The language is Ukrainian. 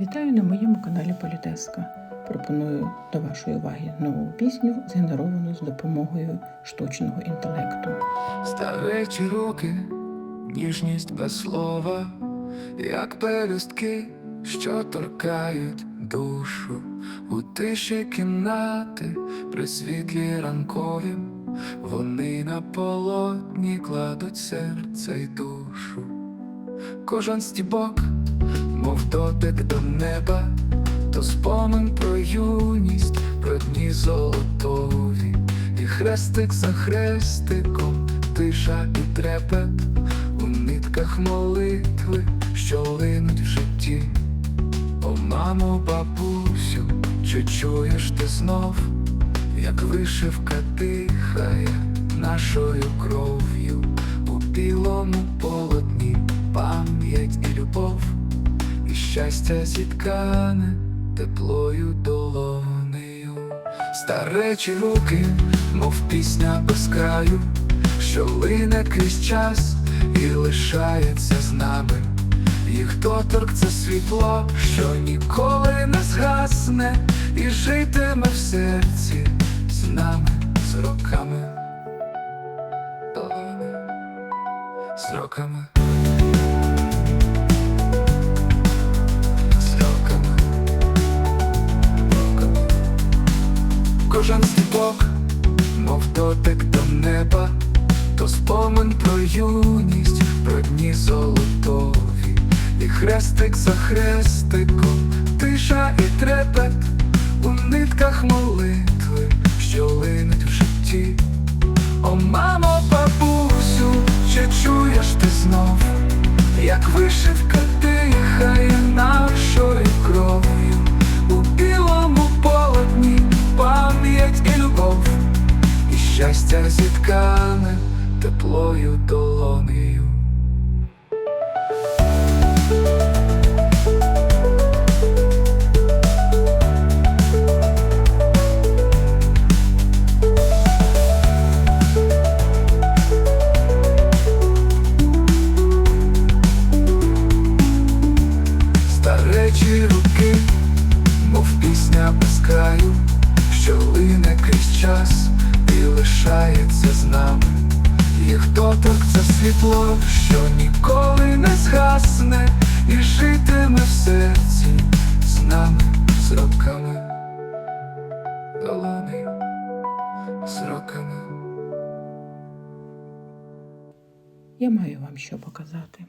Вітаю на моєму каналі Політеска. Пропоную до вашої уваги нову пісню, згенеровану з допомогою штучного інтелекту. Старечі руки, ніжність без слова, як пелюстки, що торкають душу у тиші кімнати, при світлі ранковім, вони на полотні кладуть серце й душу. Кожен стібок, мов дотик до неба, то спомин про юність, про дні золотові, і хрестик за хрестиком, тиша і трепет у нитках молитви, що линуть в житті. О, мамо, бабусю, чи чуєш ти знов, як вишивка дихає нашою кров'ю у білому полотні пам'ять і любов, і щастя зіткане теплою долонею. Старечі руки, мов пісня без краю, що лине крізь час і лишається з нами. Їх доторк це світло, що ніколи не згасне і житиме в серці з нами, з роками, з роками. Кожен стіпок, мов дотик до неба, то спомин про юність, про дні золотові, і хрестик за хрестиком, тиша і трепет у нитках молитви, що линуть в житті. О, мамо, бабусю, чи чуєш ти знов, як вишивка щастя зіткане теплою долонею. Старечі руки, мов пісня без що лине крізь час лишається з нами. Їх доторк це світло, що ніколи не згасне і житиме в серці з нами, з роками, долонею, з роками. Я маю вам що показати.